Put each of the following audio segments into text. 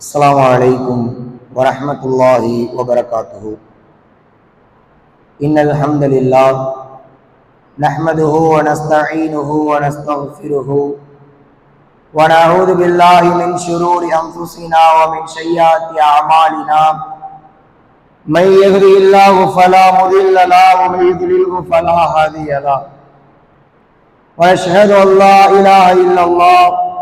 السلام عليكم ورحمة الله وبركاته إن الحمد لله نحمده ونستعينه ونستغفره ونعوذ بالله من شرور أنفسنا ومن سيئات أعمالنا من يهدي الله فلا مضل له ومن يضلله فلا هادي له واشهد ان لا اله الا الله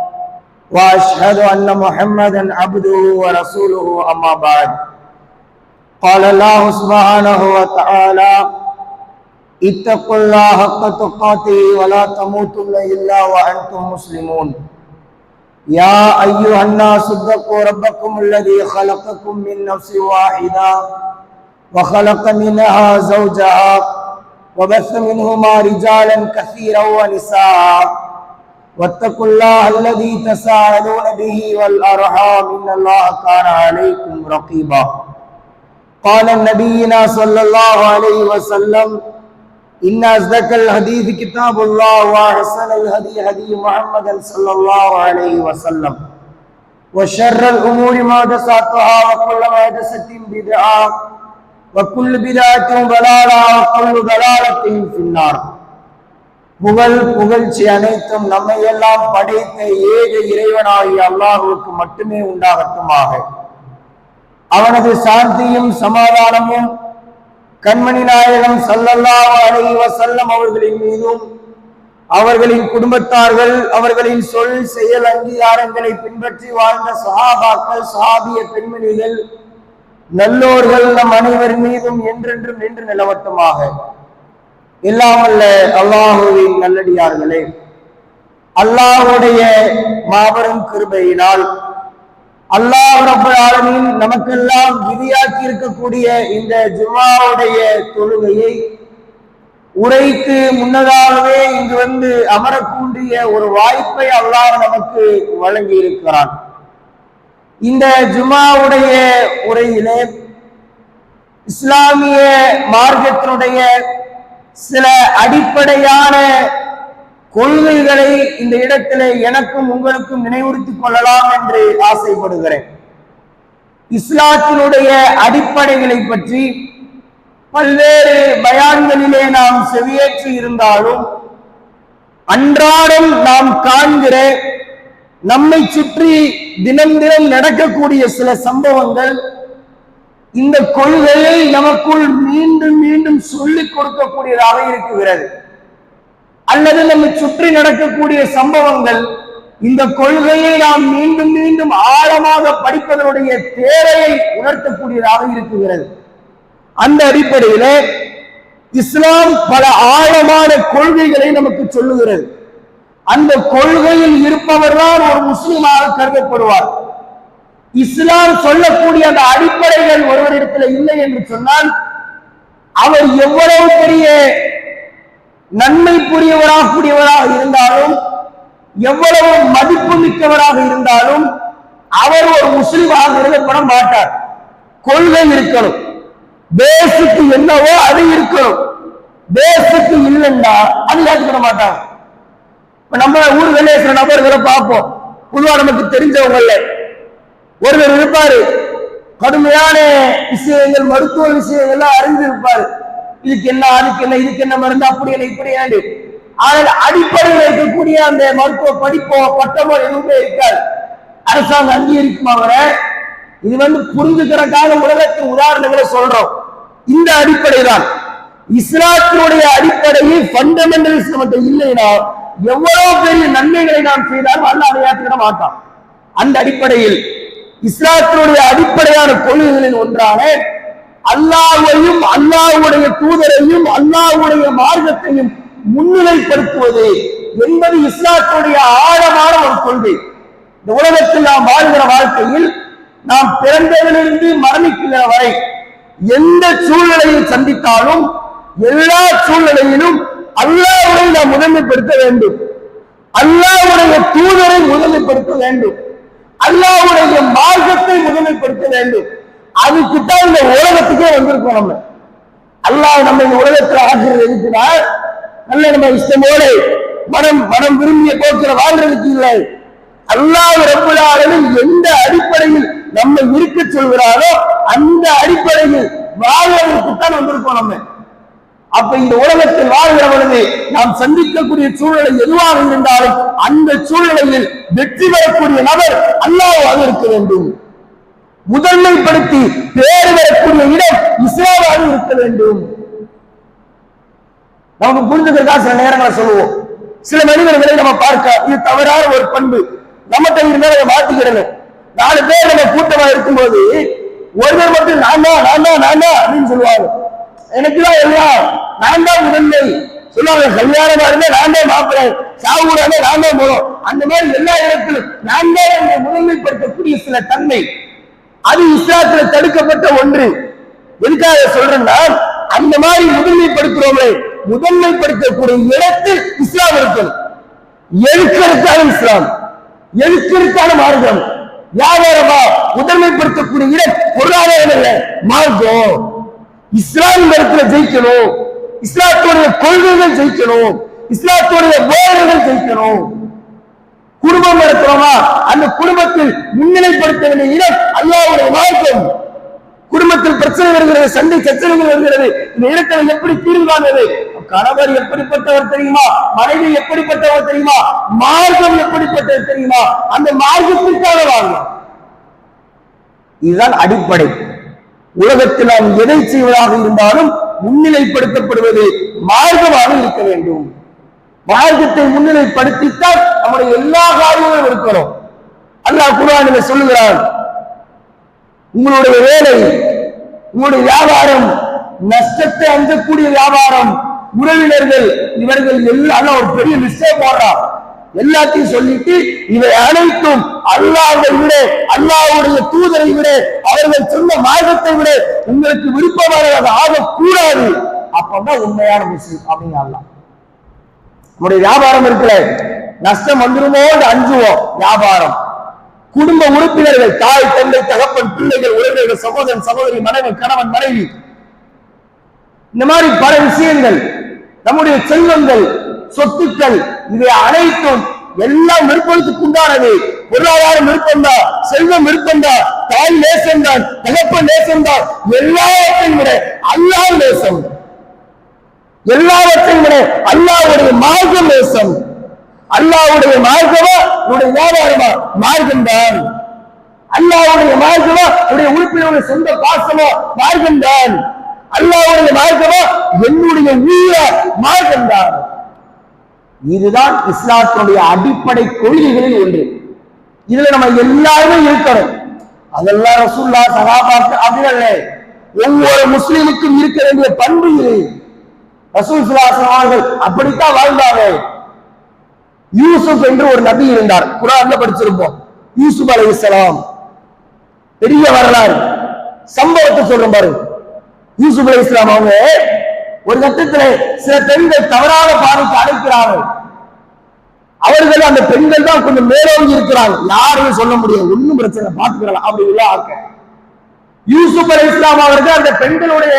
وأشهد أن محمدا عبده ورسوله أما بعد. قال الله سبحانه وتعالى اتقوا الله حق تقاته ولا تموتن إلا وأنتم مسلمون. يا أيها الناس اتقوا ربكم الذي خلقكم من نفس واحدة وخلق منها زوجها وبث منهما رجالا كثيرا ونساء. واتقوا الله الذي تساءلون به والأرحام إن الله كان عليكم رقيبا. قال نبينا صلى الله عليه وسلم إن أصدق الحديث كتاب الله وأحسن الهدي هدي محمد صلى الله عليه وسلم. وشر الأمور محدثاتها وكل محدثة بدعة وكل بدعة ضلالة وكل ضلالة في النار. புகழ் புகழ்ச்சி அனைத்தும் நம்மை எல்லாம் படைத்த ஏக இறைவனாகிய அல்லாஹுக்கு மட்டுமே உண்டாகட்டுமாக. அவனது சாந்தியும் சமாதானமும் கண்மணி நாயகம் சல்லல்லாஹு அலைஹி வஸல்லம் அவர்களின் மீதும் அவர்களின் குடும்பத்தார்கள் அவர்களின் சொல் செயல் அங்கீகாரங்களை பின்பற்றி வாழ்ந்த சஹாபாக்கள் சஹாபிய பெண்மணிகள் நல்லோர்கள் நம் அனைவர் மீதும் என்றென்றும் நின்று நிலவட்டமாக. இல்லாமல்ல அல்லாஹுவின் நல்லடியார்களே அல்லாஹுடைய மாபெரும் கிருபையினால் அல்லாஹ் ரப்பல் நமக்கெல்லாம் விதியாக்கி இருக்கக்கூடிய இந்த ஜுமாவுடைய தொழுகையை உரைக்கு முன்னதாகவே இங்கு வந்து அமரக்கூடிய ஒரு வாய்ப்பை அல்லாஹ் நமக்கு வழங்கி இருக்கிறான் இந்த ஜுமாவுடைய உரையிலே இஸ்லாமிய மார்க்கத்தினுடைய சில அடிப்படையான கொள்கைகளை இந்த இடத்திலே எனக்கும் உங்களுக்கும் நினைவுறுத்திக் கொள்ளலாம் என்று ஆசைப்படுகிறேன். இஸ்லாத்தினுடைய அடிப்படைகளை பற்றி பல்வேறு பயான்களிலே நாம் செவியேற்றி இருந்தாலும் அன்றாடம் நாம் காண்கிற நம்மை சுற்றி தினம் தினம் நடக்கக்கூடிய சில சம்பவங்கள் இந்த கொள்கையை நமக்குள் மீண்டும் மீண்டும் சொல்லிக் கொடுக்கக்கூடியதாக இருக்குகிறது அல்லது நம்மை சுற்றி நடக்கக்கூடிய சம்பவங்கள் இந்த கொள்கையை நாம் மீண்டும் மீண்டும் ஆழமாக படிப்பதனுடைய தேவையை உணர்த்தக்கூடியதாக இருக்குகிறது அந்த அடிப்படையில இஸ்லாம் பல ஆழமான கொள்கைகளை நமக்கு சொல்லுகிறது. அந்த கொள்கையில் இருப்பவர் தான் ஒரு முஸ்லீமாக கருதப்படுவார். இஸ்லாம் சொல்லக்கூடிய அந்த அடிப்படைகள் ஒருவரிடத்தில் இல்லை என்று சொன்னால் அவர் எவ்வளவு பெரிய நன்மை புரியவராக கூடியவராக இருந்தாலும் எவ்வளவு மதிப்பு மிக்கவராக இருந்தாலும் அவர் ஒரு முஸ்லீமாக கருதப்பட மாட்டார். கொள்கை இருக்கணும். பேசுக்கு என்னவோ அது இருக்கணும். பேசுக்கு இல்லைன்னா அது ஏற்றுக்கிட மாட்டாங்க. நம்ம ஊர்களில் சில நபர்களை பார்ப்போம். பொதுவா நமக்கு தெரிஞ்சவங்களே ஒருவர் இருப்பாரு. கடுமையான விஷயங்கள் மருத்துவ விஷயங்கள்லாம் அறிந்து இருப்பாரு இதுக்கு என்ன அதுக்கு என்ன இதுக்கு என்ன மருந்து அப்படி என்ன இப்படி ஏண்டு ஆனால் அடிப்படையில் இருக்கக்கூடிய அந்த மருத்துவ படிப்போ பட்டமோ எதுவுமே இருக்காது. அரசாங்கம் அங்கீகரிக்கும் அவரை? இது வந்து புரிஞ்சுக்கிறக்காக உலகத்தின் உதாரணங்களை சொல்றோம். இந்த அடிப்படை தான் இஸ்லாத்தினுடைய அடிப்படையில் பண்டமெண்டல்ஸ் மட்டும் இல்லைன்னா எவ்வளவு பெரிய நன்மைகளை நாம் செய்தாலும் அல்ல அதை ஏற்றுக்கிட மாட்டான். அந்த அடிப்படையில் இஸ்லாத்தினுடைய அடிப்படையான கொள்கைகளின் ஒன்றான அல்லாஹையும் அல்லாஹுடைய தூதரையும் அல்லாஹுடைய மார்க்கத்தையும் முன்னிலைப்படுத்துவது என்பது இஸ்லாத்தினுடைய ஆழமான ஒரு கொள்கை. இந்த உலகத்தில் நாம் வாழ்கிற வாழ்க்கையில் நாம் பிறந்ததிலிருந்து மரணிக்கிற வரை எந்த சூழ்நிலையை சந்தித்தாலும் எல்லா சூழ்நிலையிலும் அல்லாவுடைய நாம் முதன்மைப்படுத்த வேண்டும். அல்லாவுடைய தூதரை முதன்மைப்படுத்த வேண்டும். அல்லாவுடைய மார்க்கத்தை முதன்மைப்படுத்த வேண்டும். அதுக்குத்தான் இந்த உலகத்துக்கே வந்திருக்கோம் நம்ம. அல்லாஹ் நம்ம இந்த உலகத்தில் ஆகிறது எதுக்குன்னா நல்ல நம்ம இஷ்டமோடு மனம் மனம் விரும்பிய போக்கிற வாழ்றதுக்கு இல்லை. அல்லாஹ் ரப்பல் எந்த அடிப்படையில் நம்ம இருக்க சொல்கிறாரோ அந்த அடிப்படையில் வாழ்வதற்கு தான் வந்திருக்கோம் நம்ம. அப்ப இந்த உலகத்தில் வாழ்கிற பொழுது நாம் சந்திக்கக்கூடிய சூழ்நிலை எதுவாக இருந்தாலும் அந்த சூழ்நிலையில் வெற்றி பெறக்கூடிய நபர் அல்லாவாக இருக்க வேண்டும். முதன்மைப்படுத்தி பேர் வரக்கூடிய இடம் இஸ்லாமாக இருக்க வேண்டும். நமக்கு புரிஞ்சுக்கிறதா சில நேரங்களை சொல்லுவோம். சில மனிதர்களை நம்ம பார்க்க இது தவறான ஒரு பண்பு. நம்மகிட்ட இருந்தா அதை மாத்திக்கிடணும் நாலு பேர் நம்ம கூட்டமா இருக்கும்போது ஒருவர் மட்டும் நான் தான் நான் தான் நான் தான் அப்படின்னு சொல்லுவாங்க. எனக்கு தான் எல்லாம். நான் தான் முதன்மை. சொல்லுவாங்க கல்யாணமா இருந்தா நான் தான் மாப்பிள்ளை. சாவுறாங்க நான் தான் போறோம் அந்த மாதிரி எல்லா இடத்திலும் நான் தான் என்னை முதன்மைப்படுத்தக்கூடிய சில தன்மை. அது இஸ்லாத்துல தடுக்கப்பட்ட ஒன்று. எதுக்காக சொல்றேன்னா அந்த மாதிரி முதன்மைப்படுத்துறோமே முதன்மைப்படுத்தக்கூடிய இடத்தில் இஸ்லாம் இருக்கணும். எழுக்கருத்தான இஸ்லாம். எழுக்கருத்தான மார்க்கம். வியாபாரமா முதன்மைப்படுத்தக்கூடிய இடம் பொருளாதாரம் இல்லை. மார்க்கம். இஸ்லாம் இடத்துல ஜெயிக்கணும். இஸ்லாத்துடைய கொள்கைகள் ஜெயிக்கணும். இஸ்லாத்துடைய வேலைகள் ஜெயிக்கணும். குடும்பம் நடத்துறோமா? அந்த குடும்பத்தில் முன்னிலைப்படுத்த வேண்டிய இடம் அல்லாவுடைய மார்க்கம் குடும்பத்தில் பிரச்சனை வருகிறது சண்டை சச்சரவுகள் வருகிறது. இந்த இடத்துல எப்படி தீர்வு காண்பது? கணவர் எப்படிப்பட்டவர் தெரியுமா? மனைவி எப்படிப்பட்டவர் தெரியுமா? மார்க்கம் எப்படிப்பட்டவர் தெரியுமா? அந்த மார்க்கத்திற்காக வாழ்க்கை இதுதான் அடிப்படை. உலகத்தில் நாம் எதை செய்வதாக இருந்தாலும் முன்னிலைப்படுத்தப்படுவது மார்க்கமாக இருக்க வேண்டும். மார்க்கத்தை முன்னிலைப்படுத்தித்தான் நம்முடைய எல்லா காரியங்களும் இருக்கிறோம். அல்லாஹ் குரான் சொல்லுகிறான் உங்களுடைய வேலை உங்களுடைய வியாபாரம் நஷ்டத்தை அஞ்சக்கூடிய வியாபாரம் உறவினர்கள் இவர்கள் எல்லாம் ஒரு பெரிய லிஸ்டே போடுறான். எல்லாத்தையும் சொல்லிட்டு இவை அனைத்தும் அல்லாவை விட அல்லாவுடைய தூதரை விட அவர்கள் சொன்ன மார்க்கத்தை விட உங்களுக்கு விருப்பமானதாக ஆகக்கூடாது. அப்பதான் உண்மையான முஸ்லிம் அப்படின்னு நம்முடைய வியாபாரம் இருக்குல்ல நஷ்டம் வந்துருமோ அஞ்சுவோம். வியாபாரம். குடும்ப உறுப்பினர்கள் தாய் தந்தை தகப்பன் பிள்ளைகள் உறவினர்கள் சகோதரன் சகோதரி மனைவி கணவன் மனைவி. இந்த மாதிரி பல விஷயங்கள் நம்முடைய செல்வங்கள் சொத்துக்கள் இவை அனைத்தும் எல்லாம் விருப்பத்துக்கு உண்டானது பொருளாதாரம் விருப்பம்தான் செல்வம் விருப்பம்தான் தாய் நேசம்தான் தகப்ப நேசம்தான் எல்லாவற்றையும் விட அல்லா நேசம். எல்லாவற்றையும் விட அல்லாவுடைய மார்க்கம் நேசம். அல்லாவுடைய மார்க்கமா? உடைய வியாபாரமா? மார்க்கம் தான் அல்லாவுடைய மார்க்கமா? உடைய உறுப்பினருடைய சொந்த பாசமா? மார்க்கம் தான் அல்லாவுடைய மார்க்கமா? என்னுடைய உயிர மார்க்கம் தான் இதுதான் இஸ்லாத்தினுடைய அடிப்படை கொள்கைகளில் ஒன்று. இதுல நம்ம எல்லாருமே இருக்கணும் அதெல்லாம் ரசூல்லா சகாபாக்கு அப்படின்னு ஒவ்வொரு முஸ்லீமுக்கும் இருக்க வேண்டிய பண்பு இது. ரசூல் சுல்லாசன் அவர்கள் அப்படித்தான் வாழ்ந்தாங்க யூசுப் என்று ஒரு நபி இருந்தார். குரான்ல படிச்சிருப்போம். யூசுப் அலைஹிஸ்ஸலாம் பெரிய வரலாறு. சம்பவத்தை சொல்றேன் பாரு. யூசுப் இஸ்லாம் அவங்க ஒரு கட்டத்துல சில பெண்கள் தவறான பார்வைக்கு அழைக்கிறார்கள். அவர்கள் அந்த பெண்கள் தான் கொஞ்சம் மேலோங்கி இருக்கிறாங்க யாரையும் சொல்ல முடியாது. ஒண்ணும் பிரச்சனை பார்த்துக்கலாம் அப்படி உள்ள ஆக்க யூசுப் அலி இஸ்லாம் அவர்கள் அந்த பெண்களுடைய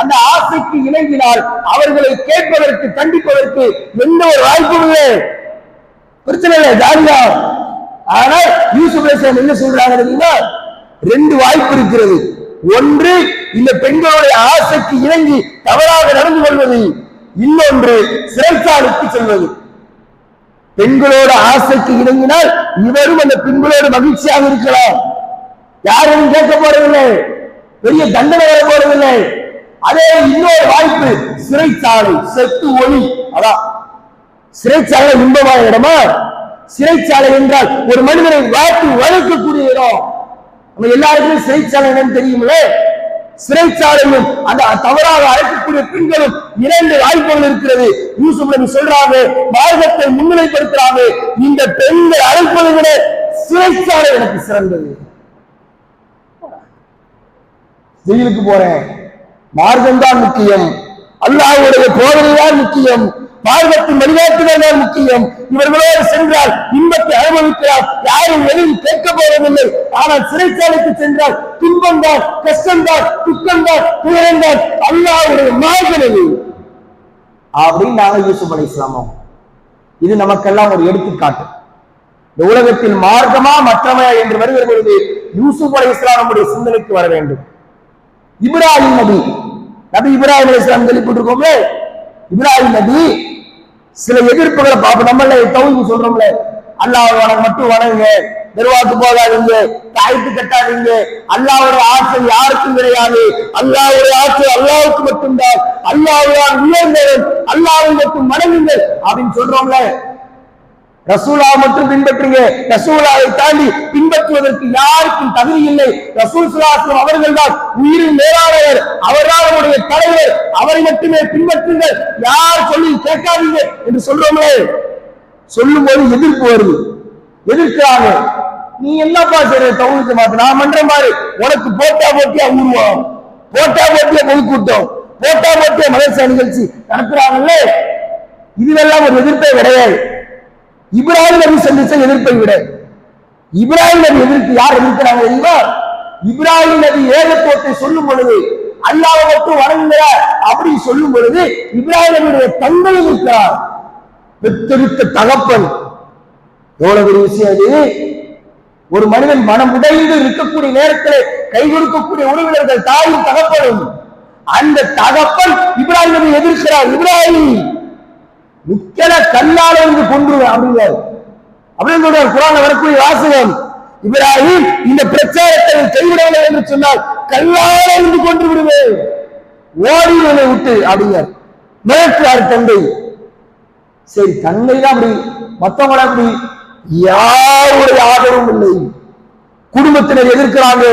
அந்த ஆசைக்கு இணங்கினால் அவர்களை கேட்பதற்கு கண்டிப்பதற்கு எந்த ஒரு வாய்ப்பும் இல்லை. பிரச்சனை இல்லை. ஜாலியா. ஆனால் யூசுப் அலி இஸ்லாம் என்ன சொல்றாங்க ரெண்டு வாய்ப்பு இருக்கிறது. ஒன்று இந்த பெண்களுடைய ஆசைக்கு இணங்கி தவறாக நடந்து கொள்வது இன்னொன்று சிறைச்சாலைக்கு செல்வது. பெண்களோட ஆசைக்கு இணங்கினால் இவரும் அந்த பெண்களோட மகிழ்ச்சியாக இருக்கலாம். யாரும் கேட்க போறதில்லை. பெரிய தண்டனை வர போறதில்லை. அதே இன்னொரு வாய்ப்பு சிறைச்சாலை செத்து ஒளி. அதான். சிறைச்சாலை இன்பமான இடமா? சிறைச்சாலை என்றால் ஒரு மனிதனை வாட்டி வளர்க்கக்கூடிய இடம். நம்ம எல்லாருக்குமே சிறைச்சாலை என்னன்னு தெரியுமில்ல? சிறைச்சாலையும் அந்த தவறாக அழைக்கக்கூடிய பெண்களும் இரண்டு வாய்ப்புகள் இருக்கிறது. யூசுப் சொல்றாங்க மார்க்கத்தை முன்னிலைப்படுத்துறாங்க. இந்த பெண்கள் அழைப்பதை விட சிறைச்சாலை எனக்கு சிறந்தது. ஜெயிலுக்கு போறேன். மார்க்கம் தான் முக்கியம். அல்லாஹ்வுடைய போதனை தான் முக்கியம். மார்க்கத்தின் வழிகாட்டுதல் தான் முக்கியம். இவர்களோடு சென்றால் இன்பத்தை அனுபவிக்கிறார் யாரும் எதையும் கேட்க போவதில்லை. ஆனால் சிறைச்சாலைக்கு சென்றால் துன்பம் தான் கஷ்டம் தான் துக்கம் தான் துயரம் தான் அல்லாவுடைய மார்க்கம் அப்படின்னு நாங்க யூசுப் அலி இஸ்லாமம். இது நமக்கெல்லாம் ஒரு எடுத்துக்காட்டு. இந்த உலகத்தில் மார்க்கமா மற்றமையா என்று வருகிற பொழுது யூசுப் அலி இஸ்லாமுடைய நம்முடைய சிந்தனைக்கு வர வேண்டும். இப்ராஹிம் நபி. நபி இப்ராஹிம் அலி இஸ்லாம் கேள்விப்பட்டிருக்கோமே? இப்ராஹிம் நபி சில எதிர்ப்புகளை பார்ப்போம். நம்மள தவிர்த்து சொல்றோம்ல. அல்லாஹ் வணங்க மட்டும் வணங்குங்க. நிர்வாகத்து போகாதீங்க. தாய்த்து கட்டாதீங்க. அல்லாஹ்வுடைய ஆசை யாருக்கும் கிடையாது. அல்லாஹ்வுடைய ஆசை அல்லாவுக்கு மட்டும்தான். அல்லாஹ்வுதான் உயர்ந்தவன். அல்லாவும் மட்டும் மணங்குங்கள் அப்படின்னு சொல்றோம்ல. ரசூலா மட்டும் பின்பற்றுங்க. ரசூலாவை தாண்டி பின்பற்றுவதற்கு யாருக்கும் தகுதி இல்லை. ரசூல் சுலாசம் அவர்கள் தான் உயிரின் மேலானவர் அவர்தான் நம்முடைய தலைவர் அவரை மட்டுமே பின்பற்றுங்கள். யார் சொல்லி கேட்காதீங்க என்று சொல்றோமே. சொல்லும் போது எதிர்ப்பு வருது. எதிர்க்கிறாங்க. நீ என்னப்பா சரி தகுதிக்கு மாத்த. நான் பண்ற மாதிரி உனக்கு போட்டா போட்டியா ஊர்வம் போட்டா போட்டியா பொதுக்கூட்டம் போட்டா போட்டியா மலேசியா நிகழ்ச்சி நடத்துறாங்கல்ல. இதுவெல்லாம் ஒரு எதிர்ப்பே கிடையாது. இப்ராஹிம் நபி சந்திச்ச எதிர்ப்பை விட இப்ராஹிம் நபி எதிர்ப்பு யார் எதிர்க்கிறாங்க தெரியுமா? இப்ராஹிம் நபி ஏகத்துவத்தை சொல்லும் பொழுது அல்லாஹ் மட்டும் வணங்குகிற அப்படி சொல்லும் பொழுது இப்ராஹிம் நபியுடைய தந்தை இருக்கிறார். பெத்தெடுத்த தகப்பன். எவ்வளவு பெரிய விஷயம் அது? ஒரு மனிதன் மனம் உடைந்து இருக்கக்கூடிய நேரத்தில் கை கொடுக்கக்கூடிய உறவினர்கள் தாயும் தகப்பனும். அந்த தகப்பன் இப்ராஹிம் நபி எதிர்க்கிறார். இப்ராஹிம் முக்கிய கல்லால இருந்து கொன்றுவேன் அப்படிங்கிறாரு. அப்படின்னு சொல்றார் குரான் வரக்கூடிய வாசகம். இப்ராஹிம் இந்த பிரச்சாரத்தை கைவிடவில்லை என்று சொன்னால் கல்லால இருந்து கொன்று விடுவேன் ஓடி என்னை விட்டு அப்படிங்கிறார். மிரட்டுறார் தந்தை. சரி தந்தை தான் அப்படி மத்தவங்கள அப்படி யாருடைய ஆதரவும் இல்லை. குடும்பத்தினர் எதிர்க்கிறாங்க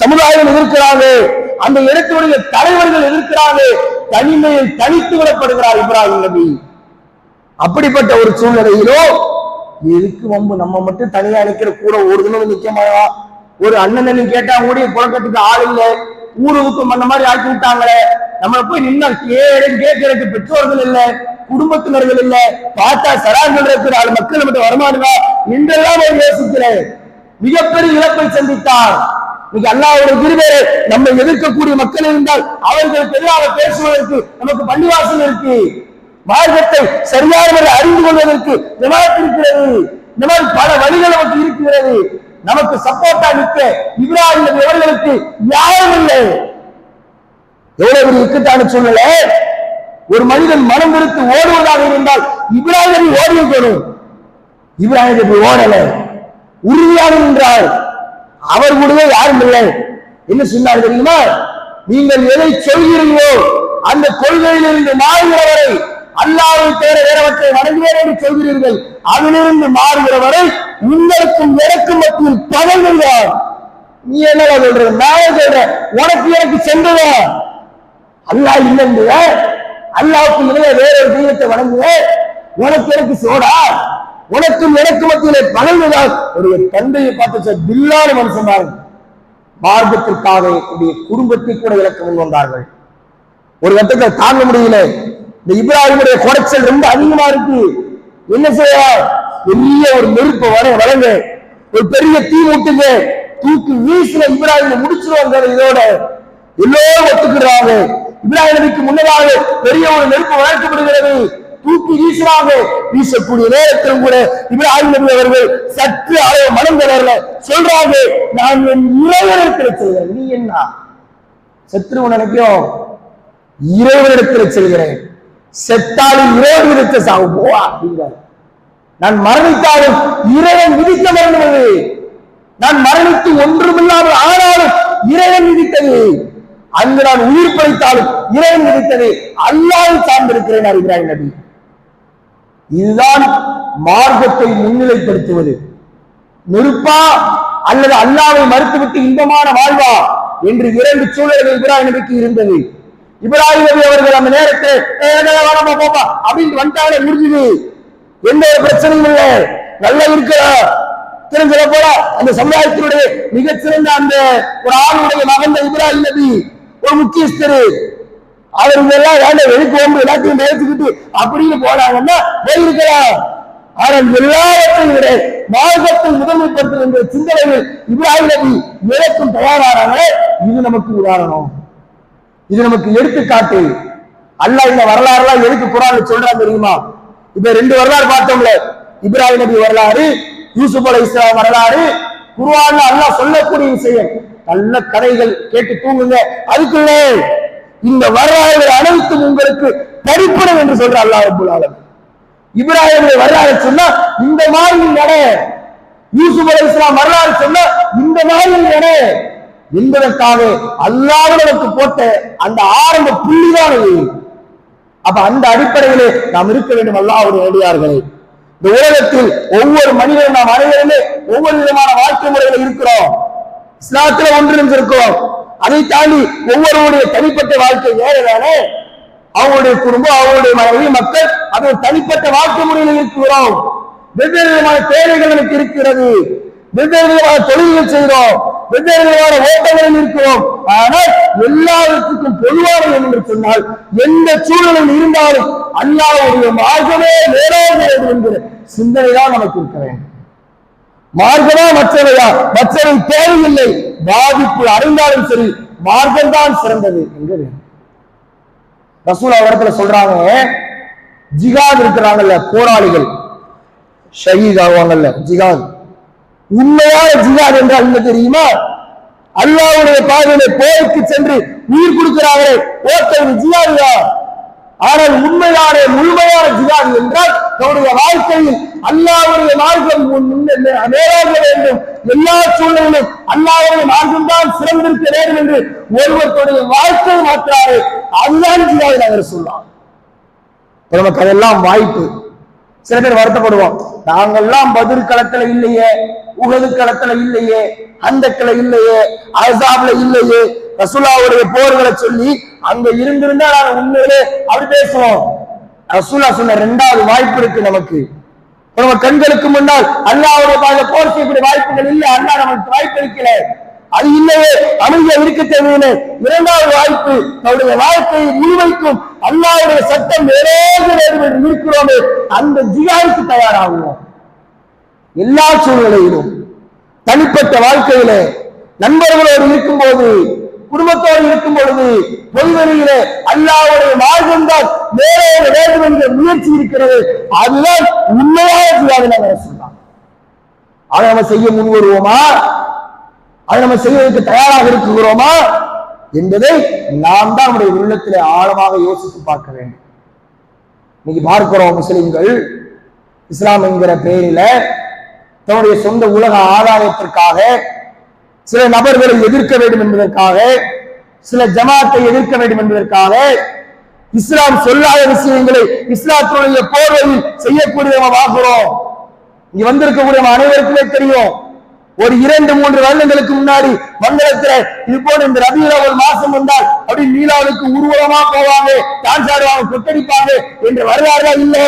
சமுதாயம் எதிர்க்கிறாங்க அந்த இடத்துடைய தலைவர்கள் எதிர்க்கிறாங்க தனிமையில் தனித்து விடப்படுகிறார் இப்ராஹிம் நபி. அப்படிப்பட்ட ஒரு சூழ்நிலையிலோ எதுக்கு வம்பு? நம்ம மட்டும் தனியா நிக்கிற கூட ஒரு தினம் ஒரு அண்ணன் கேட்டா கூட புறக்கட்டுக்கு ஆள் இல்லை. ஊருக்கு அந்த மாதிரி ஆக்கி விட்டாங்களே. நம்ம போய் நின்னா கேடு கேட்கறதுக்கு பெற்றோர்கள் இல்ல குடும்பத்தினர்கள் இல்ல. பார்த்தா சராசரி இருக்கிற ஆள் மக்கள் மட்டும் வரமாடுவா என்றெல்லாம் அவர் யோசிக்கிறேன் மிகப்பெரிய இழப்பை சந்தித்தார் இன்னைக்கு அல்லாவுடைய திருவேறு நம்ம எதிர்க்கக்கூடிய மக்கள் இருந்தால் அவர்களுக்கு எதிராக பேசுவதற்கு நமக்கு பள்ளிவாசல் இருக்கு. மார்க்கத்தை சரியான முறையில் அறிந்து கொள்வதற்கு ஜமாத் இருக்கிறது. இந்த மாதிரி பல வழிகள் நமக்கு இருக்கிறது. நமக்கு சப்போர்ட்டா நிற்க இப்ராஹிம் நபி யாரும் இல்லை. எவ்வளவு ஒரு இக்கட்டான சூழ்நிலை. ஒரு மனிதன் மனம் விடுத்து ஓடுவதாக இருந்தால் இப்ராஹிம் நபி ஓடி இருக்கணும் இப்ராஹிம் நபி ஓடல. உறுதியாக நின்றார். அவர் கூடவே யாரும் இல்லை. என்ன சொன்னார் தெரியுமா? நீங்கள் எதை சொல்கிறீர்களோ அந்த கொள்கையிலிருந்து மாறுகிறவரை வரை அல்லாவை வேறவற்றை வணங்குவேன் என்று சொல்கிறீர்கள். அதிலிருந்து மாறுகிற வரை உங்களுக்கும் எனக்கும் மத்தியில் பகல்கள் நீ என்ன சொல்ற? நான் சொல்றேன் உனக்கு எனக்கு சென்றதா அல்லாஹ் இல்லைங்க. அல்லாவுக்கு இணைய வேற ஒரு தெய்வத்தை வணங்குங்க. உனக்கு எனக்கு சோடா? உனக்கும் எனக்கு மத்தியிலே பகல்தான் ஒரு தந்தையை பார்த்து சார் பில்லான மனுஷன் பாருங்க மார்க்கத்திற்காக என்னுடைய குடும்பத்தை கூட இழக்க முன் வந்தார்கள். ஒரு கட்டத்தை தாங்க முடியல. இந்த இப்ராஹிமுடைய குறைச்சல் ரொம்ப அதிகமா இருக்கு. என்ன செய்ய? பெரிய ஒரு நெருப்பு வர வளங்க ஒரு பெரிய தீ மூட்டுங்க. தூக்கி வீசுல இப்ராஹிம் முடிச்சிருவாங்க இதோட. எல்லோரும் ஒத்துக்கிறாங்க இப்ராஹிமுக்கு முன்னதாக பெரிய ஒரு நெருப்பு வளர்க்கப்படுகிறது. தூக்கி வீசுறாங்க. வீசக்கூடிய நேரத்திலும் கூட இப்ராஹிம் நபி அவர்கள் சற்று அளவு மனம் தளரல சொல்றாங்க நான் என் இறைவனிடத்தில் செல்கிறேன். நீ என்ன? சத்ருவன் நினைக்கும் இறைவனிடத்தில் செல்கிறேன். செத்தாலும் இறைவனிடத்தை சாவு. போவா அப்படிங்கிறார். நான் மரணித்தாலும் இறைவன் விதித்த மரணது நான் மரணித்து ஒன்றுமில்லாமல் ஆனாலும் இறைவன் விதித்தது. அங்கு நான் உயிர் படைத்தாலும் இறைவன் விதித்தது. அல்லாது சார்ந்திருக்கிறேன் அறிகிறாய் நபி. இதுதான் மார்க்கத்தை முன்னிலைப்படுத்துவது. நெருப்பா அல்லது அல்லாவை மறுத்துவிட்டு இன்பமான வாழ்வா என்று இரண்டு சூழல்கள் இப்ராஹிம் நபிக்கு இருந்தது. இப்ராஹிம் நபி அவர்கள் அந்த நேரத்தை "ஏ, போப்பா அப்படின்னு வந்துட்டாலே முடிஞ்சுது. எந்த ஒரு பிரச்சனையும் இல்லை. நல்லா இருக்கிறா தெரிஞ்சத போல அந்த சமுதாயத்தினுடைய மிகச்சிறந்த அந்த ஒரு ஆளுடைய மகந்த இப்ராஹிம் நபி ஒரு முக்கியஸ்தரு. அவர் இதெல்லாம் வேண்டாம் வெளிக்கு வந்து எல்லாத்தையும் நேர்த்துக்கிட்டு அப்படின்னு போனாங்கன்னா போயிருக்கலாம் ஆனால் எல்லாவற்றையும் விட மார்க்கத்தை முதன்மைப்படுத்தும் என்ற சிந்தனைகள் இப்ராஹிம் நபி இழக்கும் தயாராகிறாங்களே இது நமக்கு உதாரணம். இது நமக்கு எடுத்துக்காட்டு. அல்ல இந்த வரலாறுலாம் எதுக்கு குரான் சொல்றான் தெரியுமா? இப்ப ரெண்டு வரலாறு பார்த்தோம்ல. இப்ராஹிம் நபி வரலாறு யூசுப் அலை இஸ்லாம் வரலாறு குர்ஆன்ல அல்லாஹ் சொல்லக்கூடிய விஷயம். நல்ல கதைகள் கேட்டு தூங்குங்க. அதுக்குள்ளே இந்த வரலாறுகள் அனைத்தும் உங்களுக்கு படிப்படும் என்று சொல்ற அல்லாஹ் அபுல் ஆலம் இப்ராஹிம் வரலாறு சொன்னா இந்த மாதிரி நட. யூசுப் அலை இஸ்லாம் வரலாறு சொன்னா இந்த மாதிரி நட. என்பதற்காக அல்லாஹ் நமக்கு போட்ட அந்த ஆரம்ப புள்ளிதான் இது அப்ப அந்த அடிப்படையிலே நாம் இருக்க வேண்டும் அல்லாவுடைய நடிகார்களே இந்த உலகத்தில் ஒவ்வொரு மனிதனும் நாம் அனைவருமே ஒவ்வொரு விதமான வாழ்க்கை முறையில இருக்கிறோம். இஸ்லாத்துல ஒன்றிணைந்து இருக்கிறோம் அதை தாண்டி ஒவ்வொருவருடைய தனிப்பட்ட வாழ்க்கை வேற தானே? அவங்களுடைய குடும்பம் அவங்களுடைய மனைவி மக்கள் அது ஒரு தனிப்பட்ட வாழ்க்கை முறையில் இருக்கிறோம். வெவ்வேறு விதமான தேவைகள் எனக்கு இருக்கிறது. வெவ்வேறு விதமான தொழில்கள் செய்கிறோம். வெவ்வேறு விதமான ஓட்டங்களில் இருக்கிறோம் ஆனால் எல்லாவற்றுக்கும் பொதுவானது என்று சொன்னால் எந்த சூழலில் இருந்தாலும் அல்லாவுடைய மார்க்கமே மேலாக என்கிற சிந்தனைதான் நமக்கு இருக்க வேண்டும். மார்க்கமா மற்றவையா? மற்றவை தேவையில்லை. பாதிப்பு அறிந்தாலும் சரி மார்க்கம்தான் சிறந்தது என்கிறது ரசூலா இடத்துல சொல்றாங்க ஜிகாத் இருக்கிறாங்கல்ல போராளிகள். ஷஹீத் ஆவாங்கல்ல ஜிகாத் உண்மையான ஜிகாத் என்றால் என்ன தெரியுமா? அல்லாவுடைய பாதையில போருக்கு சென்று உயிர் கொடுக்கிறார்களே ஓட்டது ஜிகாதுதா ஆனால் உண்மையான முழுமையான ஜிகாது என்றால் தன்னுடைய வாழ்க்கையில் அல்லாவுடைய மார்க்கம் முன் மேலாக வேண்டும். எல்லா சூழ்நிலையிலும் அல்லாவுடைய மார்க்கம் தான் சிறந்திருக்க வேண்டும் என்று ஒருவருடைய வாழ்க்கை மாற்றாரு. அதுதான் ஜிகாது நகர் சொல்லலாம் நமக்கு அதெல்லாம் வாய்ப்பு. சில பேர் வருத்தப்படுவோம். நாங்கெல்லாம் பதில் களத்துல இல்லையே உகது களத்துல இல்லையே அந்த இல்லையே அசாப்ல இல்லையே ரசுல்லாவுடைய போர்களை சொல்லி அங்க இருந்திருந்தா நாங்க உண்மையிலே அப்படி பேசுவோம். ரசூலா சொன்ன ரெண்டாவது வாய்ப்பு இருக்கு நமக்கு. நம்ம கண்களுக்கு முன்னால் அல்லாவுடைய போர் செய்யக்கூடிய வாய்ப்புகள் இல்லை. அல்லா நமக்கு வாய்ப்பு இருக்கிறேன் அது இல்லையே அமைதியா இருக்க தேவையான இரண்டாவது வாய்ப்பு தன்னுடைய வாழ்க்கையை முழுமைக்கும் அல்லாவுடைய சட்டம் நிறைவேற வேண்டும் என்று இருக்கிறோமே அந்த ஜிகாருக்கு தயாராகுவோம். எல்லா சூழ்நிலையிலும் தனிப்பட்ட வாழ்க்கையிலே நண்பர்களோடு இருக்கும்போது குடும்பத்தோடு இருக்கும் பொழுது பொதுவெளியிலே அல்லாவுடைய மார்க்கம்தான் தான் வேண்டும் என்ற முயற்சி இருக்கிறது. அதுதான் உண்மையான ஜிகாது நாங்கள் அதை நம்ம செய்ய முன் வருவோமா அதை நம்ம செய்வதற்கு தயாராக இருக்கிறோமா என்பதை நாம் தான் நம்முடைய உள்ளத்திலே ஆழமாக யோசித்து பார்க்க வேண்டும். இன்னைக்கு பார்க்கிறோம் முஸ்லிம்கள் இஸ்லாம் என்கிற பெயரில தன்னுடைய சொந்த உலக ஆதாயத்திற்காக சில நபர்களை எதிர்க்க வேண்டும் என்பதற்காக சில ஜமாத்தை எதிர்க்க வேண்டும் என்பதற்காக இஸ்லாம் சொல்லாத விஷயங்களை இஸ்லாத்துடைய போர்வையில் செய்யக்கூடிய நம்ம இங்க வந்திருக்கக்கூடிய அனைவருக்குமே தெரியும். ஒரு இரண்டு மூன்று வருடங்களுக்கு முன்னாடி மங்களத்துல இது போல இந்த ரபியுல ஒரு மாசம் வந்தால் அப்படி நீலாவுக்கு ஊர்வலமா போவாங்க டான்ஸ் ஆடுவாங்க கொட்டடிப்பாங்க என்ற வரலாறு இல்லை.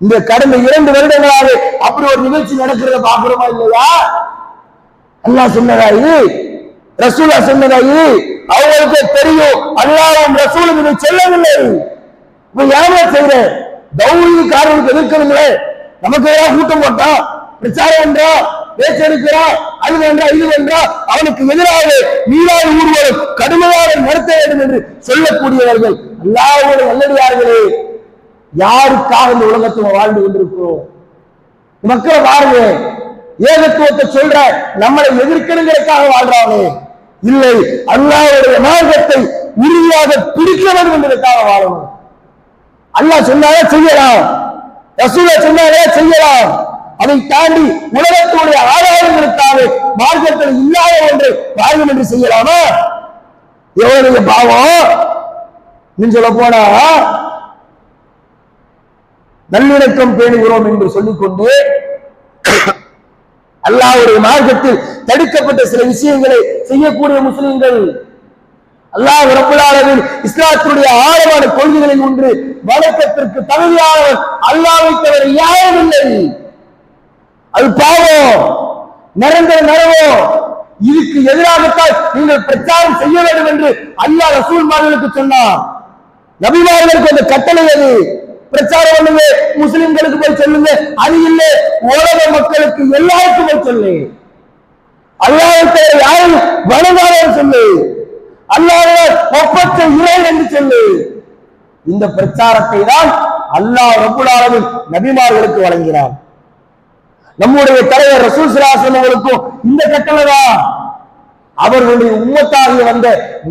இந்த கடந்த இரண்டு வருடங்களாக அப்படி ஒரு நிகழ்ச்சி நடக்கிறத பாக்குறோமா இல்லையா? அல்லா சொன்னதா இது ரசூலா சொன்னதா இது அவங்களுக்கு தெரியும் அல்லாவும் ரசூலும் இதை சொல்லவில்லை. இப்ப ஏமா செய்யற தௌரி காரனுக்கு எதிர்க்கணுங்களே நமக்கு ஏதாவது கூட்டம் போட்டான் பிரச்சாரம் என்றா பேச்சு அது என்றா இது என்றா அவனுக்கு எதிராக நீராய் ஊர்வலம் கடுமையாக நடத்த வேண்டும் என்று சொல்லக்கூடியவர்கள் அல்லாவுடைய நல்லடியார்களே யாருக்காக இந்த உலகத்தில் வாழ்ந்து கொண்டிருக்கிறோம்? மக்களை பாருங்க ஏகத்துவத்தை சொல்ற நம்மளை எதிர்க்கணுங்கிறதுக்காக வாழ்றானே. இல்லை அல்லாவுடைய மார்க்கத்தை உறுதியாக பிடிக்க வேண்டும் என்பதற்காக வாழணும். அல்லாஹ் சொன்னாலே செய்யலாம். ரசூலா சொன்னாலே செய்யலாம். அதை தாண்டி உலகத்துடைய ஆதாரங்களுக்காக மார்க்கத்தில் இல்லாத ஒன்று வாழும் என்று செய்யலாமா? எவ்வளவு பாவம்? நீ சொல்ல போனா நல்லிணக்கம் பேணுகிறோம் என்று சொல்லிக்கொண்டு அல்லாவுடைய மார்க்கத்தில் தடுக்கப்பட்ட சில விஷயங்களை செய்யக்கூடிய முஸ்லிம்கள். அல்லாஹ் ரப்பல் இஸ்லாத்தினுடைய ஆழமான கொள்கைகளில் ஒன்று வழக்கத்திற்கு தகுதியானவர் அல்லாவை தவிர யாரும் இல்லை. அது பாவம். நிரந்தர நரவோ இதுக்கு எதிராகத்தான் நீங்கள் பிரச்சாரம் செய்ய வேண்டும் என்று அல்லா ரசூல் மார்களுக்கு சொன்னார் நபிமார்களுக்கு அந்த கட்டளை அது பிரச்சாரம் பண்ணுங்க. முஸ்லிம்களுக்கு போய் சொல்லுங்க. அது இல்லை உலக மக்களுக்கு எல்லாருக்கும் போய் சொல்லு. அல்லாஹத்தை யாரும் வணங்காதவர் சொல்லு. அல்லாத ஒப்பற்ற இறை என்று சொல்லு. இந்த பிரச்சாரத்தை தான் அல்லாஹ் ரப்புல் ஆலமீன் நபிமார்களுக்கு வழங்கினார் நம்முடைய தலைவர் ரசூல் சிலாசன் அவர்களுக்கும் இந்த கட்டளை தான். அவர்களுடைய உம்மத்தாக வந்த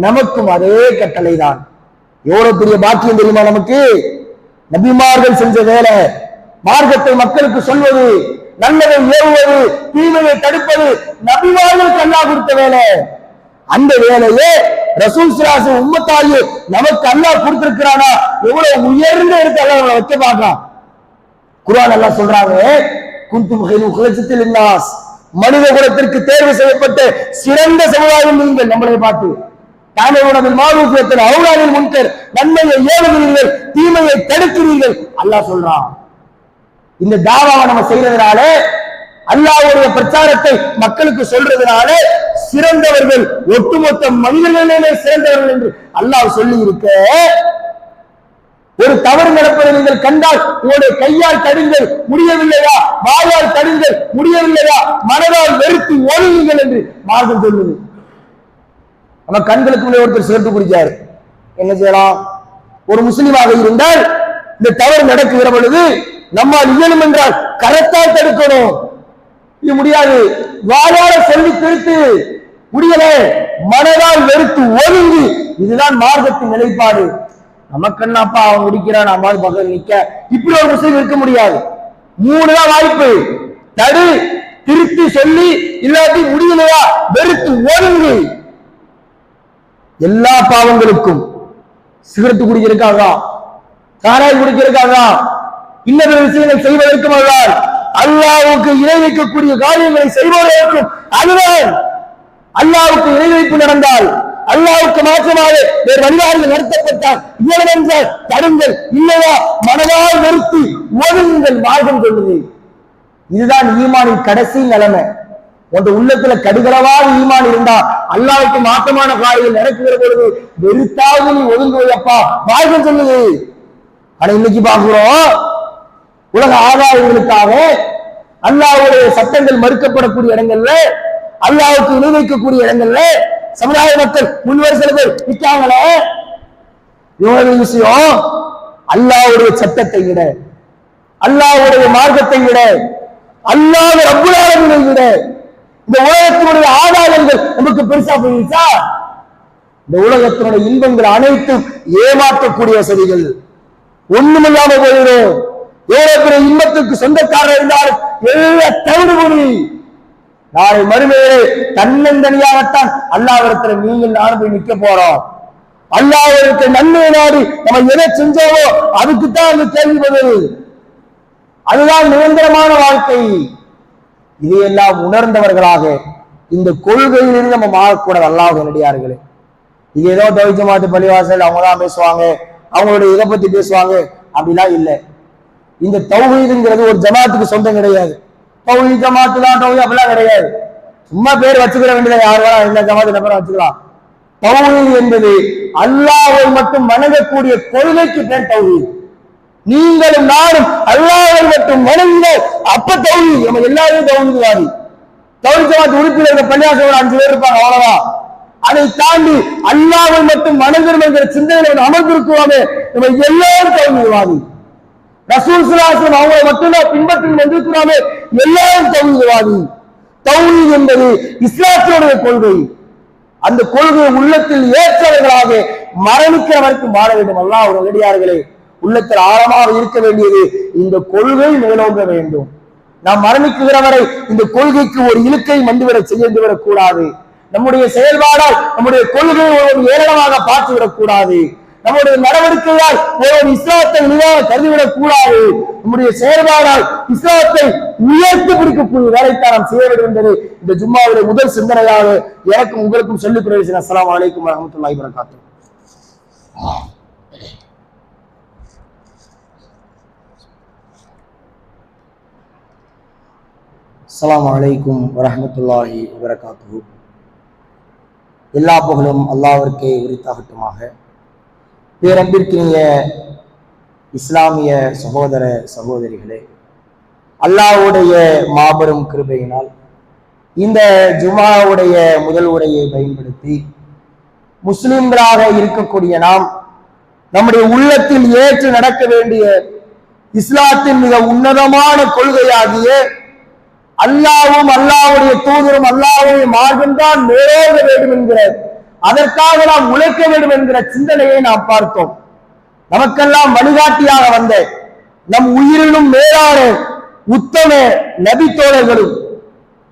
நமக்கும் அதே கட்டளை தான். எவ்வளவு பெரிய பாக்கியம் தெரியுமா நமக்கு? நபிமார்கள் செஞ்ச வேலை மார்க்கத்தை மக்களுக்கு சொல்வது நல்லதை ஏவுவது தீமையை தடுப்பது நபிமார்களுக்கு கண்ணா கொடுத்த வேலை. அந்த வேலையே ரசூல் சிலாசு உம்மத்தாயி நமக்கு அல்லாஹ் கொடுத்திருக்கிறானா? எவ்வளவு உயர்ந்த இடத்தை அல்லாஹ் நம்மளை வைக்க பார்க்கலாம் குரான் எல்லாம் சொல்றாங்க குந்தும் மனித குலத்திற்கு தேர்வு செய்யப்பட்ட சிறந்த சமுதாயம் நீங்கள் நம்மளை பார்த்து. தானே உணவில் மாரூபியத்தில் அவுலாவில் முன்கர். நன்மையை ஏவுகிறீர்கள் தீமையை தடுக்கிறீர்கள். அல்லாஹ் சொல்றான். இந்த தாவாவை நம்ம செய்யறதுனால அல்லாவுடைய பிரச்சாரத்தை மக்களுக்கு சொல்றதுனால சிறந்தவர்கள் ஒட்டுமொத்த மனிதர்களிலே சிறந்தவர்கள் என்று அல்லாஹ் சொல்லி இருக்க ஒரு தவறு நடப்பதை நீங்கள் கண்டால் உங்களுடைய கையால் தடுங்கள். முடியவில்லையா? வாயால் தடுங்கள். முடியவில்லையா? மனதால் வெறுத்து ஓடுங்கள் என்று மார்க்கம் சொல்லுது. நம்ம கண்களுக்கு முன்னே ஒருத்தர் சேர்த்து குடிச்சாரு என்ன செய்யலாம்? ஒரு முஸ்லீமாக இருந்தால் இந்த தவறு நடக்குகிற பொழுது நம்மால் இயலும் என்றால் கரத்தால் தடுக்கணும். இது முடியாது. வாயால சொல்லி திருத்து. முடியல. மனதால் வெறுத்து ஒதுங்கி. இதுதான் மார்க்கத்தின் நிலைப்பாடு. நமக்கு என்னப்பா அவன் முடிக்கிறான்? நம்ம பக்கம் நிக்க. இப்படி ஒரு முஸ்லீம் இருக்க முடியாது. மூணுதான் வாய்ப்பு. தடு திருத்தி சொல்லி இல்லாட்டி முடியலையா? வெறுத்து ஒழுங்கு எல்லா பாவங்களுக்கும் சிகரெட்டு குடிக்கிறதுக்காக சாராய் குடிக்கிறதுக்காக இன்னொரு விஷயங்கள் செய்வதற்கும் அல்லால் அல்லாவுக்கு இணை வைக்கக்கூடிய காரியங்களை செய்வதற்கும் அதுதான் அல்லாவுக்கு இணை வைப்பு நடந்தால் அல்லாவுக்கு மாற்றமாக வேறு வழிபாடுகள் நடத்தப்பட்டால் இவ்வளவு தடுங்கள் இல்லையா? மனதால் நிறுத்தி ஒதுங்குங்கள் மார்க்கம் கொள்ளுது இதுதான் ஈமானின் கடைசி நிலைமை. உங்க உள்ளத்துல கடுகளவாக ஈமான் இருந்தா அல்லாவுக்கு மாற்றமான காரியங்கள் நடக்குகிற பொழுது வெறுத்தாவது நீ ஒதுங்குவையப்பா வாழ்க்கை சொல்லுது ஆனா இன்னைக்கு பாக்குறோம் உலக ஆதாயங்களுக்காக அல்லாவுடைய சட்டங்கள் மறுக்கப்படக்கூடிய இடங்கள்ல அல்லாவுக்கு இணை வைக்கக்கூடிய இடங்கள்ல சமுதாய மக்கள் முன்வரை சில பேர் நிற்காங்களே இவ்வளவு விஷயம்? அல்லாவுடைய சட்டத்தை விட அல்லாவுடைய மார்க்கத்தை விட அல்லாத ரப்புலாளர்களை விட இந்த உலகத்தினுடைய ஆதாரங்கள் நமக்கு பெருசா போயிருச்சா இந்த உலகத்தினுடைய இன்பங்கள் அனைத்தும் ஏமாற்றக்கூடிய வசதிகள். ஒண்ணுமில்லாம போயிடும். ஏழை இன்பத்துக்கு சொந்தக்காரர் இருந்தாலும் எல்லா தவிடு நாளை மறுமையிலே தன்னந்தனியாகத்தான் அல்லாவிடத்துல நீங்கள் நானும் போய் நிக்க போறோம். அல்லாவிற்கு நன்மை நாடி நம்ம எதை செஞ்சோமோ அதுக்குத்தான் அந்த கேள்வி பதில். அதுதான் நிரந்தரமான வாழ்க்கை. இதையெல்லாம் உணர்ந்தவர்களாக இந்த கொள்கையிலிருந்து நம்ம மாறக்கூடாது அல்லாஹ் நடிகார்களே. இது ஏதோ தவிச்ச மாத்து பள்ளிவாசல் அவங்க தான் பேசுவாங்க. அவங்களுடைய இதை பத்தி பேசுவாங்க. அப்படிலாம் இல்லை. இந்த தௌஹீதுங்கிறது ஒரு ஜமாத்துக்கு சொந்தம் கிடையாது. பௌனி ஜமாத்து தான் தௌஹீத் அப்படிலாம் கிடையாது. சும்மா பேர் வச்சுக்கிற வேண்டியது யார் வேணா இந்த ஜமாத்து நபரை வச்சுக்கலாம். தௌஹீத் என்பது அல்லாஹை மட்டும் வணங்கக்கூடிய கொள்கைக்கு பேர் தௌஹீத் நீங்களும் நானும் அல்லாஹை மட்டும் வணங்கினோம் அப்ப தௌஹீத் நம்ம எல்லாரும் தௌஹீத்வாதி தௌஹீத் ஜமாத் உறுப்பினர்கள் பள்ளியாசம் அஞ்சு பேர் இருப்பாங்க அவ்வளவுதான். அதை தாண்டி அல்லாவை மட்டும் வணங்கணும் என்கிற சிந்தனையில் அமர்ந்திருக்குவாமே நம்ம எல்லாரும் தௌஹீத்வாதி ரசூல் சுல்லாசம் அவங்களை மட்டும்தான் பின்பற்றி வந்திருக்கிறாமே எல்லாரும் தௌஹீத்வாதி. தௌஹீத் என்பது இஸ்லாத்தினுடைய கொள்கை. அந்த கொள்கையை உள்ளத்தில் ஏற்றவர்களாக மரணிக்கிற வரைக்கும் வாழ வேண்டும். அல்லாஹ் ஒரு நடிகார்களே உள்ளத்தில் ஆழமாக இருக்க வேண்டியது இந்த கொள்கை மேலோங்க வேண்டும். நாம் மரணிக்குகிற வரை இந்த கொள்கைக்கு ஒரு இழுக்கை வந்துவிட செய்து விடக்கூடாது நம்முடைய செயல்பாடால் நம்முடைய கொள்கையை ஒரு ஏளனமாக பார்த்துவிடக் கூடாது. நம்முடைய நடவடிக்கையால் ஒரு இஸ்லாத்தை இழிவாக கருதிவிடக் கூடாது. நம்முடைய செயல்பாடால் இஸ்லாத்தை உயர்த்தி பிடிக்கக்கூடிய வேலைத்தான் நாம் செய்ய வேண்டும் என்பது இந்த ஜும்மாவுடைய முதல் சிந்தனையாக எனக்கும் உங்களுக்கும் சொல்லிக் கொள்ள அஸ்லாம் வலைக்கும் வரமத்துல்லாஹி வரகாத்து அஸ்லாம் வலைக்கும் வரமத்துல்லாஹி வரகாத்து எல்லா புகழும் அல்லாவிற்கே உரித்தாகட்டுமாக. பேரன்பிற்கினிய இஸ்லாமிய சகோதர சகோதரிகளே அல்லாஹ்வுடைய மாபெரும் கிருபையினால் இந்த ஜுமாவுடைய முதல் உரையை பயன்படுத்தி முஸ்லிம்களாக இருக்கக்கூடிய நாம் நம்முடைய உள்ளத்தில் ஏற்று நடக்க வேண்டிய இஸ்லாத்தின் மிக உன்னதமான கொள்கையாகிய அல்லாவும் அல்லாவுடைய தூதரும் அல்லாவுடைய மார்க்கம் தான் மேலோக வேண்டும் என்கிற அதற்காக நாம் உழைக்க வேண்டும் என்கிற சிந்தனையை நாம் பார்த்தோம். நமக்கெல்லாம் வழிகாட்டியாக வந்த நம் உயிரினும் மேலான உத்தம நபி தோழர்களும்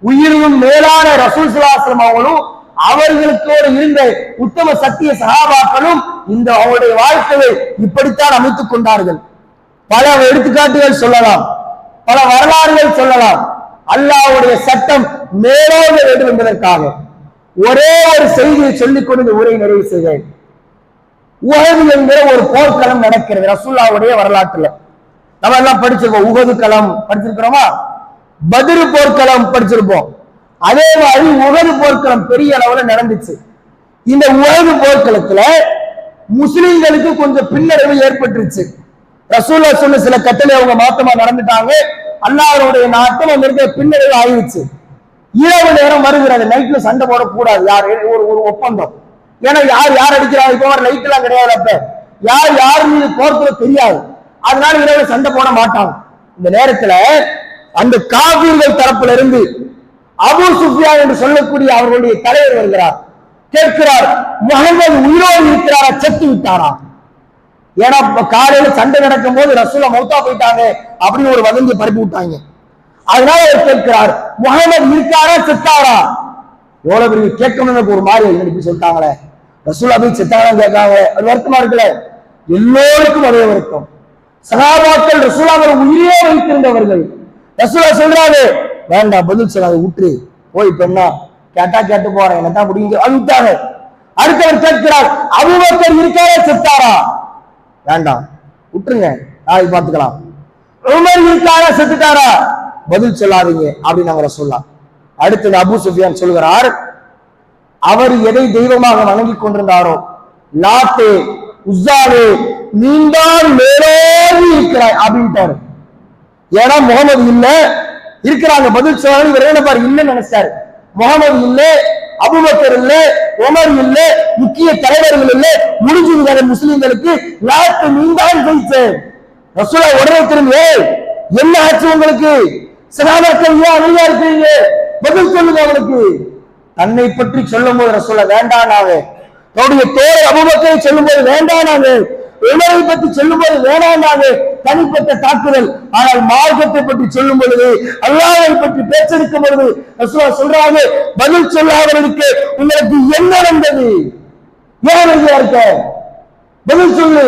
உயிரினும் மேலான ரசூல் சுல்லாஸ்லம் அவர்களும் அவர்களுக்கோடு இருந்த உத்தம சத்திய சகாபாக்களும் இந்த அவருடைய வாழ்க்கையை இப்படித்தான் அமைத்துக் கொண்டார்கள். பல எடுத்துக்காட்டுகள் சொல்லலாம். பல வரலாறுகள் சொல்லலாம். அல்லாவுடைய சட்டம் மேலோக வேண்டும் என்பதற்காக. ஒரே ஒரு செய்தியை சொல்லிக் கொண்டு இந்த உரை நிறைவு செய்தேன். உகது என்கிற ஒரு போர்க்களம் நடக்கிறது ரசுல்லாவுடைய வரலாற்றுல. நம்ம எல்லாம் படிச்சிருக்கோம் உகது களம் படிச்சிருக்கிறோமா? பதிரு போர்க்களம் படிச்சிருப்போம். அதே மாதிரி உகது போர்க்களம் பெரிய அளவுல நடந்துச்சு. இந்த உகது போர்க்களத்துல முஸ்லிம்களுக்கு கொஞ்சம் பின்னடைவு ஏற்பட்டுருச்சு. ரசூல்லா சொன்ன சில கட்டளை அவங்க மாத்தமா நடந்துட்டாங்க அல்லாஹ்வுடைய நாட்டம் அங்க இருக்க பின்னடைவு ஆயிடுச்சு இரவு நேரம் வருகிறது நைட்ல சண்டை போடக்கூடாது. யார் ஒரு ஒரு ஒப்பந்தம். ஏன்னா யார் யார் அடிக்கிறாங்க? இப்போ ஒரு நைட் எல்லாம் கிடையாது அப்ப. யார் யார் மீது போர்க்குள்ள தெரியாது. அதனால இரவு சண்டை போட மாட்டாங்க. இந்த நேரத்துல அந்த காவிர்கள் தரப்புல இருந்து அபு சுஃபியா என்று சொல்லக்கூடிய அவர்களுடைய தலைவர் வருகிறார். கேட்கிறார் முகமது உயிரோடு இருக்கிறாரா? செத்து விட்டாரா? ஏன்னா காலையில சண்டை நடக்கும் போது ரசூலா மௌத்தா போயிட்டாங்க அப்படின்னு ஒரு வதந்தி பரப்பி விட்டாங்க. அதனால அவர் கேட்கிறார் முகமது இருக்காரா செத்தாரா? எவ்வளவு பெரிய கேட்கணும்னு ஒரு மாதிரி இப்படி சொல்லிட்டாங்களே. ரசூலா போய் செத்தாங்கன்னு கேட்காங்க அது வருத்தமா இருக்குல்ல? எல்லோருக்கும் அதே வருத்தம். சகாபாக்கள் ரசூலாவை உயிரே வைத்திருந்தவர்கள். ரசூலா சொல்றாரு வேண்டாம் பதில் சொல்லாத விட்டுரு போய் பெண்ணா கேட்டா கேட்டு போறேன். என்ன தான் முடியுங்க அது விட்டாங்க அடுத்தவர் கேட்கிறார் அபூபக்கர் இருக்காரா செத்தாரா? வேண்டாம் விட்டுருங்க நாளைக்கு பார்த்துக்கலாம். உமர் இருக்காரா செத்துட்டாரா? பதில் சொல்லாதீங்க அப்படின்னு அவரை சொல்லலாம் அடுத்தது அபு சுஃபியான் சொல்கிறார் அவர் எதை தெய்வமாக வணங்கி கொண்டிருந்தாரோ லாத்தே உஸ்ஸாவே நீந்தான் மேலோடி இருக்கிறாய் அப்படின்ட்டாரு. ஏன்னா முகமது இல்ல இருக்கிறாங்க பதில் சொல்லாங்க இவர் என்ன பாரு இல்லைன்னு நினைச்சாரு. முகமது இல்ல அபுபக்கர் இல்ல உமர் இல்ல முக்கிய தலைவர்கள் இல்ல முடிஞ்சது முஸ்லிம்களுக்கு லாத்து நீந்தான் ஜெயிச்சேன் ரசூலா உடனே திரும்ப என்ன ஆச்சு உங்களுக்கு? சகாபாக்கள் ஏன் அமைதியா இருக்கீங்க பதில் சொல்லுங்க அவனுக்கு. தன்னை பற்றி சொல்லும் போது ரசூலா வேண்டானாவே தன்னுடைய தோழர் அபுபக்கரை சொல்லும் போது வேண்டானாவே உணவை பற்றி சொல்லும் போது வேண்டானாவே தனிப்பட்ட தாக்குதல். ஆனால் மார்க்கத்தை பற்றி சொல்லும் பொழுது அல்லாவை பற்றி பேச்செடுக்கும் பொழுது ரசூலா சொல்றாங்க பதில் சொல்லாதவர்களுக்கு உங்களுக்கு என்ன நடந்தது ஏன் இருக்க? பதில் சொல்லு.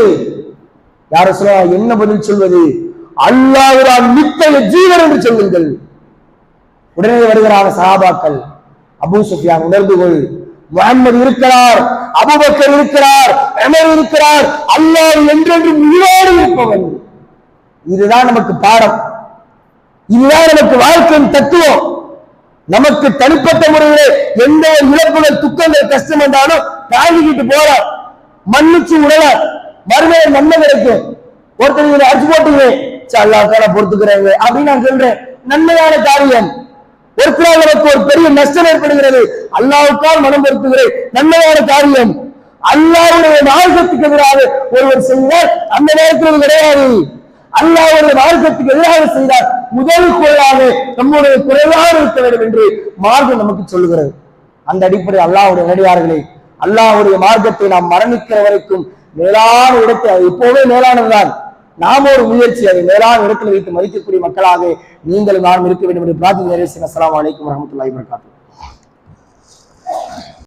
யார சொல்ல என்ன பதில் சொல்வது? அல்லாஹ்வால் நித்தய ஜீவன் என்று சொல்லுங்கள். உடனே வருகிறார் சஹாபாக்கள் அபூ சுஃபியான் உணர்ந்து கொள். முகமது இருக்கிறார் அபுபக்கர் இருக்கிறார் எமர் இருக்கிறார் அல்லாஹ் என்றென்று உயிரோடு இருப்பவன். இதுதான் நமக்கு பாடம். இதுதான் நமக்கு வாழ்க்கையின் தத்துவம். நமக்கு தனிப்பட்ட முறையிலே எந்த ஒரு இழப்புகள் துக்கங்கள் கஷ்டம் வந்தாலும் தாங்கிக்கிட்டு போற மன்னிச்சு உடல மறுமையை நன்மை கிடைக்கும். ஒருத்தர் இவரை அடிச்சு அல்லாஹால பொறுத்துக்கிறாங்க அப்படின்னு நான் சொல்றேன். நன்மையான காரியம். ஒருத்தரால் ஒரு பெரிய நஷ்டம் ஏற்படுகிறது. அல்லாவுக்கால் மனம் பொறுத்துகிறேன். நன்மையான காரியம். அல்லாவுடைய மார்க்கத்துக்கு எதிராக ஒருவர் செய்தால் அந்த நேரத்தில் கிடையாது. அல்லாவுடைய மார்க்கத்துக்கு எதிராக செய்தால் முதல் குறையாக நம்முடைய குறைவாக இருக்க வேண்டும் என்று மார்க்கம் நமக்கு சொல்லுகிறது. அந்த அடிப்படையில் அல்லாவுடைய நடிகார்களே அல்லாவுடைய மார்க்கத்தை நாம் மரணிக்கிற வரைக்கும் மேலான இடத்தை எப்போவே மேலானதுதான். நாம் ஒரு முயற்சி அதை மேலான இடத்தில் வைத்து மதிக்கக்கூடிய மக்களாக நீங்களும் நாம் இருக்க வேண்டும் என்று பிரார்த்தனை அஸ்லாம் வலைக்கம் வரஹ்மத்துல்லாஹி வரகாத்து